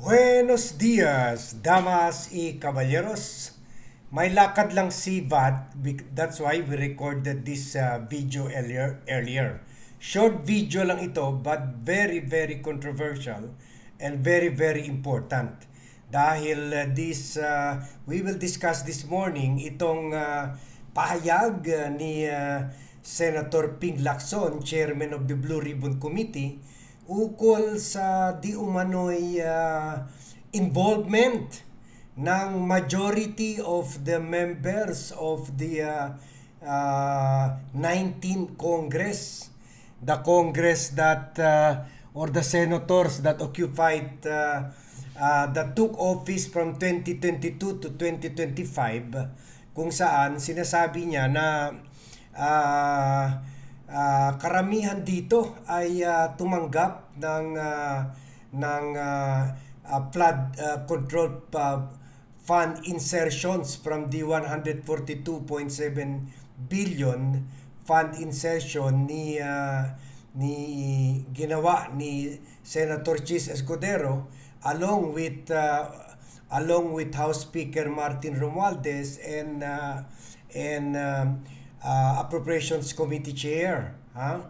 Buenos dias, damas y caballeros. May lakad lang si Vat. That's why we recorded this uh, video earlier. earlier. Short video lang ito but very very controversial and very very important. Dahil uh, this uh, we will discuss this morning itong uh, pahayag uh, ni uh, Senator Ping Lacson, Chairman of the Blue Ribbon Committee, ukol sa di umano'y uh, involvement ng majority of the members of the uh, uh, 19 Congress, the Congress that uh, or the senators that occupied uh, uh, that took office from 2022 to 2025 kung saan sinasabi niya na uh, Ah, karamihan dito ay ah, tumanggap ng ah, ng ah, ah, flood ah, control pa- fund insertions from the 142.7 billion fund insertion ni ah, ni ginawa ni Senator Chis Escudero along with ah, along with House Speaker Martin Romualdez and ah, and um, uh, Appropriations Committee Chair, ha?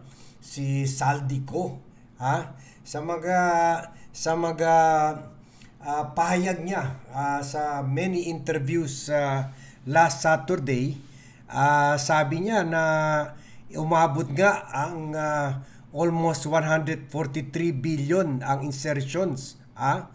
Si Saldico, ha? Sa mga sa mga uh, pahayag niya uh, sa many interviews uh, last Saturday, uh, sabi niya na umabot nga ang uh, almost 143 billion ang insertions, ha?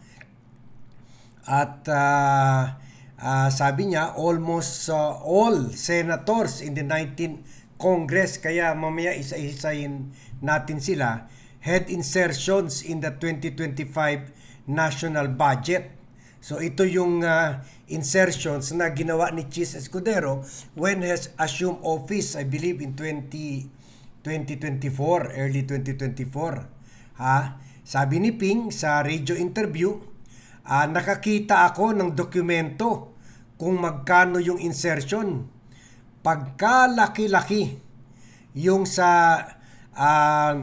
At ah, ah, sabi niya, almost uh, all senators in the 19 Congress, kaya mamaya isa-isayin natin sila, had insertions in the 2025 national budget. So ito yung ah, insertions na ginawa ni Chis Escudero when has assumed office, I believe in 20, 2024, early 2024. Ha? Sabi ni Ping sa radio interview, Ah, nakakita ako ng dokumento kung magkano yung insertion. Pagkalaki-laki yung sa ah,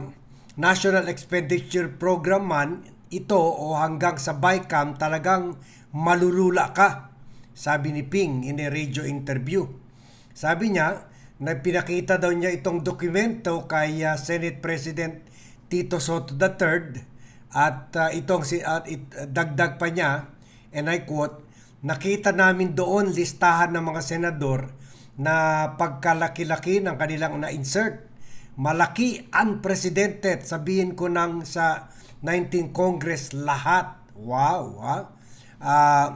National Expenditure Program man, ito o hanggang sa BICAM talagang malulula ka, sabi ni Ping in a radio interview. Sabi niya, na pinakita daw niya itong dokumento kay ah, Senate President Tito Soto III at uh, itong si at it, dagdag pa niya and I quote nakita namin doon listahan ng mga senador na pagkalaki-laki ng kanilang na-insert. Malaki unprecedented sabihin ko ng sa 19 Congress lahat. Wow ha? Ah,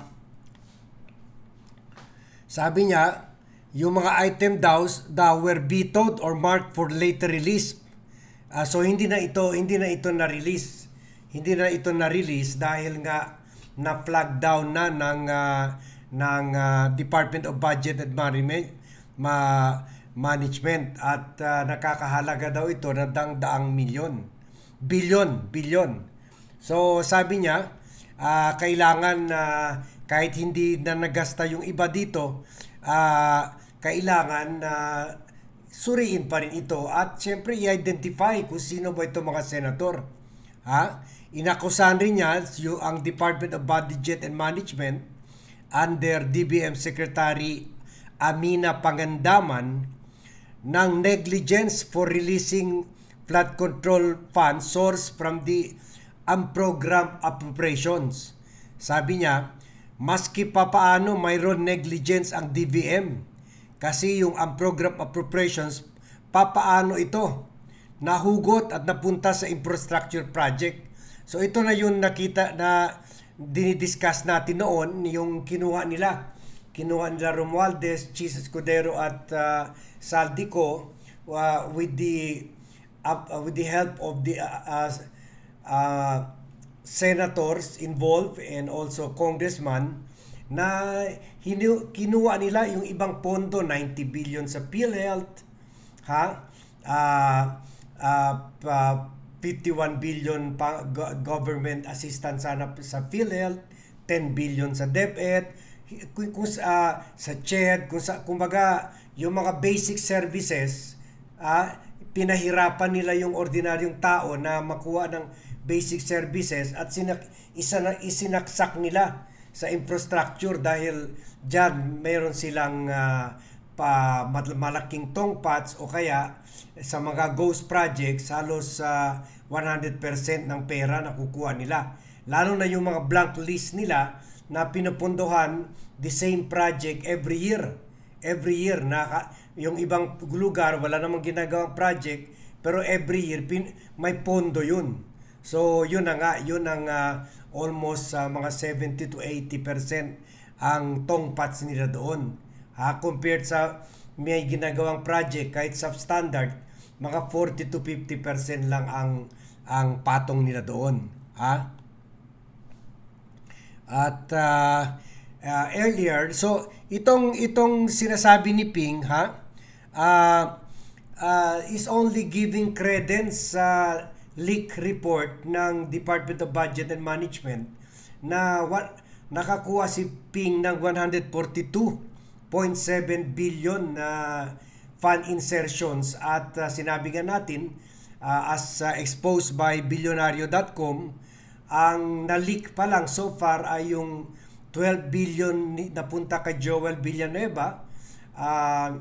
sabi niya yung mga item daw, daw were vetoed or marked for later release. Ah, so hindi na ito hindi na ito na-release hindi na ito na-release dahil nga na-flag down na ng ah, ng ah, Department of Budget and Management ma management at ah, nakakahalaga daw ito ng dang-daang milyon. Bilyon bilyon. So sabi niya ah, kailangan na kahit hindi na nagasta yung iba dito ah, kailangan na suriin pa rin ito at syempre i-identify kung sino ba itong mga senador ha inakusahan rin niya yung, ang Department of Budget and Management under DBM Secretary Amina Pangandaman ng negligence for releasing flood control fund source from the unprogrammed appropriations. Sabi niya, maski pa paano mayroon negligence ang DBM kasi yung unprogrammed appropriations, papaano ito nahugot at napunta sa infrastructure project. So ito na yung nakita na dinidiscuss natin noon, yung kinuha nila. Kinuha nila Romualdez, Chis Escudero at uh, Saldico uh, with the uh, uh, with the help of the uh, uh, uh, senators involved and also congressman na hinu- kinuha nila yung ibang pondo 90 billion sa PhilHealth ha ah ah, pa- 51 billion pa go- government assistance sana sa PhilHealth 10 billion sa DepEd kung, kung sa sa CHED kung sa kumbaga yung mga basic services ah pinahirapan nila yung ordinaryong tao na makuha ng basic services at sinak, isa na, isinaksak nila sa infrastructure dahil dyan mayroon silang ah, pa mal- malaking tongpats o kaya sa mga ghost projects halos sa 100% ng pera na kukuha nila. Lalo na yung mga blank list nila na pinupundohan the same project every year. Every year na yung ibang lugar wala namang ginagawang project pero every year pin, may pondo yun. So yun na nga, yun ang ah, almost sa mga 70 to 80% ang tongpats nila doon. Ha, compared sa may ginagawang project kahit substandard, mga 40 to 50% lang ang ang patong nila doon. Ha? At ah, ah, earlier, so itong itong sinasabi ni Ping ha, ah, ah, is only giving credence sa leak report ng Department of Budget and Management na wa, nakakuha si Ping ng 142.7 billion na fund insertions at ah, sinabi nga natin ah, as ah, exposed by billionario.com ang na-leak pa lang so far ay yung 12 billion ni- napunta kay Joel Villanueva, ah,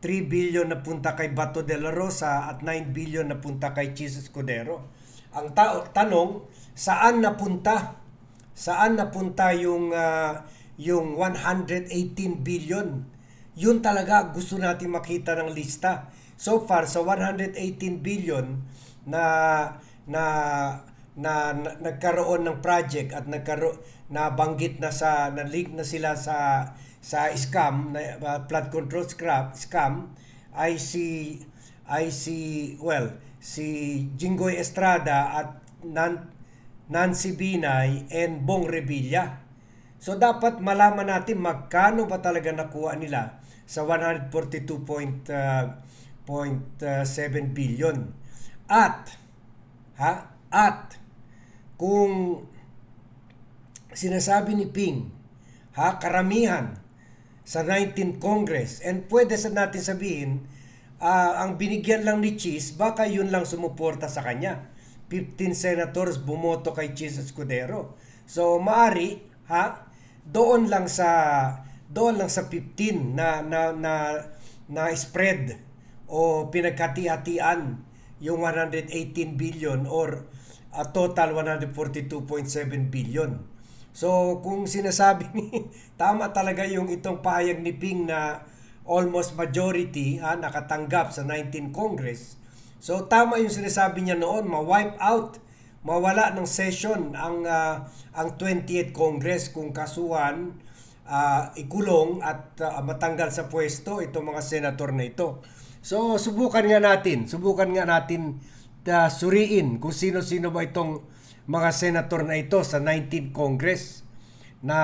3 billion napunta kay Bato de la Rosa at 9 billion napunta kay Chis Escudero. Ang ta- tanong, saan napunta? Saan napunta yung ah, yung 118 billion? Yun talaga gusto natin makita ng lista. So far sa 118 billion na na na, na nagkaroon ng project at nagkaroon na banggit na sa na link na sila sa sa scam na uh, flood control scam, scam ay si ay si well si Jinggoy Estrada at Nan, Nancy Binay and Bong Revilla. So dapat malaman natin magkano ba talaga nakuha nila sa 142.7 billion. At ha? At kung sinasabi ni Ping, ha, karamihan sa 19th Congress and pwede sa natin sabihin ah, ang binigyan lang ni Cheese baka yun lang sumuporta sa kanya 15 senators bumoto kay Cheese Escudero so maari ha doon lang sa doon lang sa 15 na na na, na spread o pinagkati-hatian yung 118 billion or a total 142.7 billion. So kung sinasabi ni tama talaga yung itong pahayag ni Ping na almost majority ha, nakatanggap sa 19 Congress. So tama yung sinasabi niya noon, ma-wipe out, mawala ng session ang ah, ang 28th Congress kung kasuhan ah, ikulong at ah, matanggal sa pwesto itong mga senator na ito. So subukan nga natin, subukan nga natin ah, suriin kung sino-sino ba itong mga senator na ito sa 19th Congress na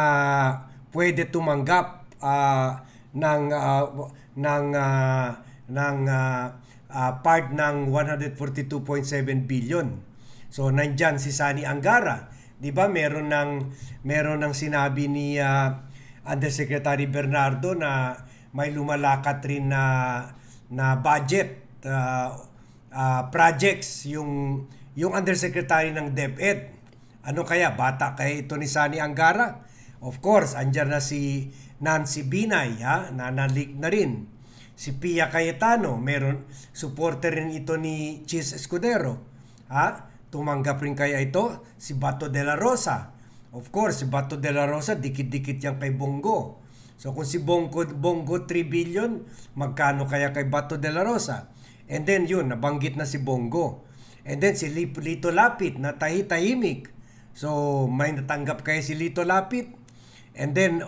pwede tumanggap ah, ng ah, ng ah, ng ah, ah, part ng 142.7 billion. So nandyan si Sani Angara, 'di ba? Meron ng meron ng sinabi ni ah, Undersecretary Bernardo na may lumalakat rin na na budget ah, ah, projects yung yung undersecretary ng DepEd. Ano kaya bata kaya ito ni Sani Angara? Of course, andyan na si Nancy Binay ha, na na-leak na rin. Si Pia Cayetano, meron supporter rin ito ni Chis Escudero. Ha? Tumanggap rin kaya ito si Bato de la Rosa. Of course, si Bato de la Rosa dikit-dikit yan kay Bongo. So kung si Bongo, Bongo 3 billion, magkano kaya kay Bato de la Rosa? And then yun, nabanggit na si Bongo. And then si Lito Lapit na tahi-tahimik. So may natanggap kaya si Lito Lapit. And then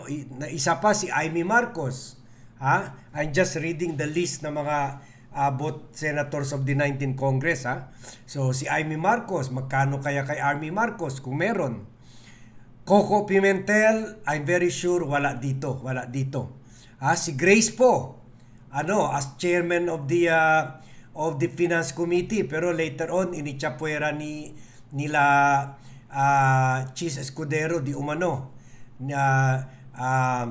isa pa si Amy Marcos. Ha? I'm just reading the list ng mga uh, both senators of the 19th Congress ha. So si Amy Marcos, magkano kaya kay Amy Marcos kung meron? Coco Pimentel, I'm very sure wala dito, wala dito. Ah, si Grace po, ano, as chairman of the uh, of the Finance Committee, pero later on inichapuera ni nila uh, Chis Escudero di umano na uh,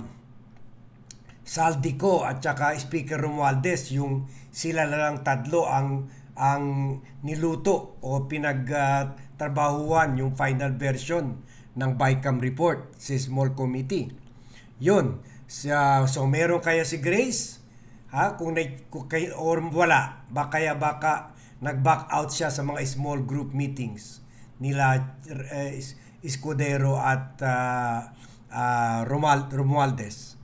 Saldico at saka Speaker Romualdez yung sila lang tatlo ang ang niluto o pinagtrabahuan yung final version ng BICAM report sa small committee. Yun. Sa, so meron kaya si Grace ha kung, na, kay, or wala ba kaya baka nag-back out siya sa mga small group meetings nila uh, Escudero at uh, uh, Romual, Romualdez.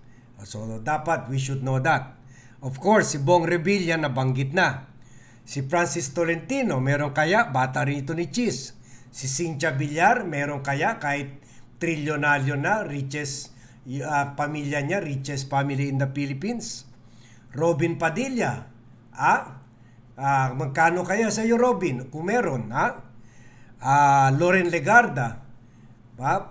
So dapat we should know that. Of course, si Bong Revilla nabanggit na. Si Francis Tolentino, meron kaya bata rin ito ni Cheese. Si Cynthia Villar, meron kaya kahit trilyonaryo na, richest uh, pamilya niya, richest family in the Philippines. Robin Padilla, ah, ah magkano kaya sa iyo Robin kung meron, ha? Ah, Loren Legarda, pa-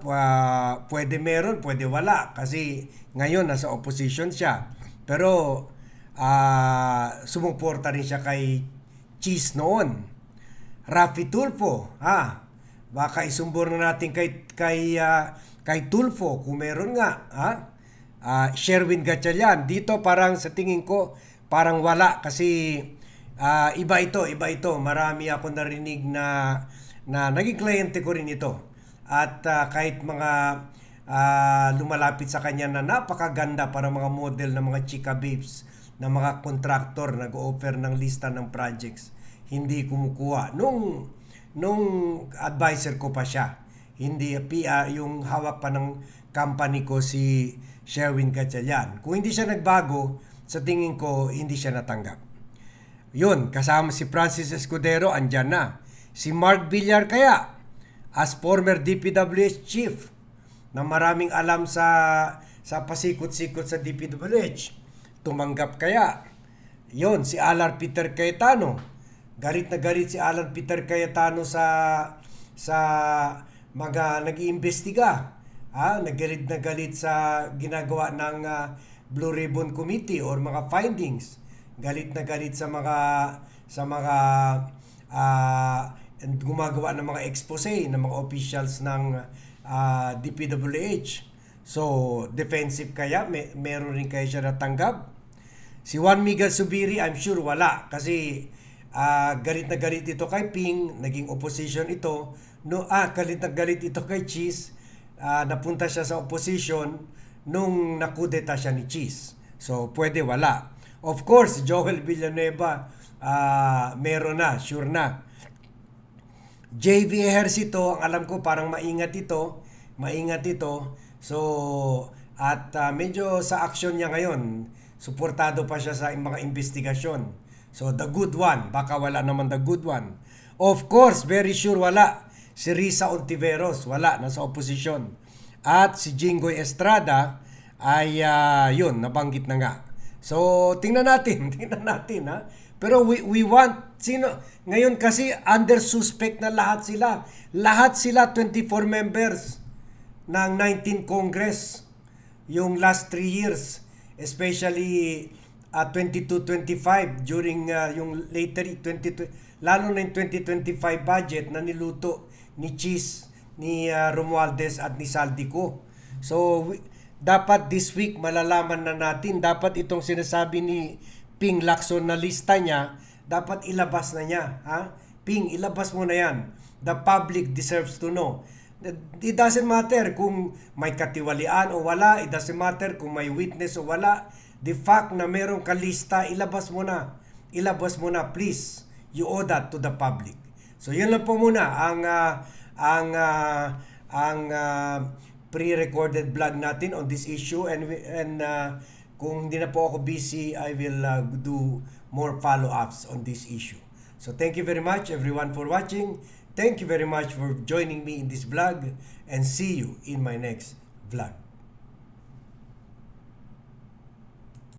pwede meron, pwede wala kasi ngayon nasa opposition siya. Pero ah sumuporta rin siya kay Cheese noon. Rafi Tulfo, ha? Baka isumbor na natin kay kay ah, kay Tulfo kung meron nga, ha? Ah, Sherwin Gatchalian, dito parang sa tingin ko parang wala kasi ah, iba ito, iba ito. Marami ako narinig na na naging kliyente ko rin ito. At ah, kahit mga ah, lumalapit sa kanya na napakaganda para mga model ng mga chika babes na mga contractor nag-offer ng lista ng projects hindi kumukuha nung nung advisor ko pa siya hindi PR yung hawak pa ng company ko si Sherwin Gatchalian kung hindi siya nagbago sa tingin ko hindi siya natanggap yun kasama si Francis Escudero andyan na si Mark Villar kaya as former DPWH chief na maraming alam sa sa pasikot-sikot sa DPWH. Tumanggap kaya? Yon si Alan Peter Cayetano. Galit na galit si Alan Peter Cayetano sa sa mga nag-iimbestiga. Ha, nagalit na galit sa ginagawa ng ah, Blue Ribbon Committee or mga findings. Galit na galit sa mga sa mga and gumagawa ng mga expose ng mga officials ng ah, DPWH. So, defensive kaya? May, meron rin kaya siya natanggap? Si Juan Miguel Subiri, I'm sure wala. Kasi ah, galit na galit ito kay Ping, naging opposition ito. No, ah, galit na galit ito kay Cheese. Ah, napunta siya sa opposition nung nakudeta siya ni Cheese. So, pwede wala. Of course, Joel Villanueva, ah, meron na, sure na. JV Ejercito, ang alam ko parang maingat ito, maingat ito. So, at ah, medyo sa action niya ngayon, suportado pa siya sa mga investigasyon. So, the good one, baka wala naman the good one. Of course, very sure wala. Si Risa Ontiveros, wala, nasa opposition. At si Jinggoy Estrada, ay ah, yun, nabanggit na nga. So, tingnan natin, tingnan natin ha. Pero we, we want, sino, ngayon kasi under suspect na lahat sila. Lahat sila 24 members ng 19 Congress yung last 3 years. Especially uh, 22-25 during uh, yung later 20, lalo na yung 2025 budget na niluto ni Cheese, ni uh, Romualdez at ni Saldico. So, we- dapat this week malalaman na natin, dapat itong sinasabi ni Ping Lacson na lista niya, dapat ilabas na niya. Ha? Ping, ilabas mo na yan. The public deserves to know. It doesn't matter kung may katiwalian o wala. It doesn't matter kung may witness o wala. The fact na meron ka lista, ilabas mo na. Ilabas mo na, please. You owe that to the public. So, yun lang po muna ang ah, ang ah, ang ah, pre-recorded vlog natin on this issue and and ah, kung hindi na po ako busy, I will uh, do more follow-ups on this issue. So thank you very much everyone for watching. Thank you very much for joining me in this vlog and see you in my next vlog.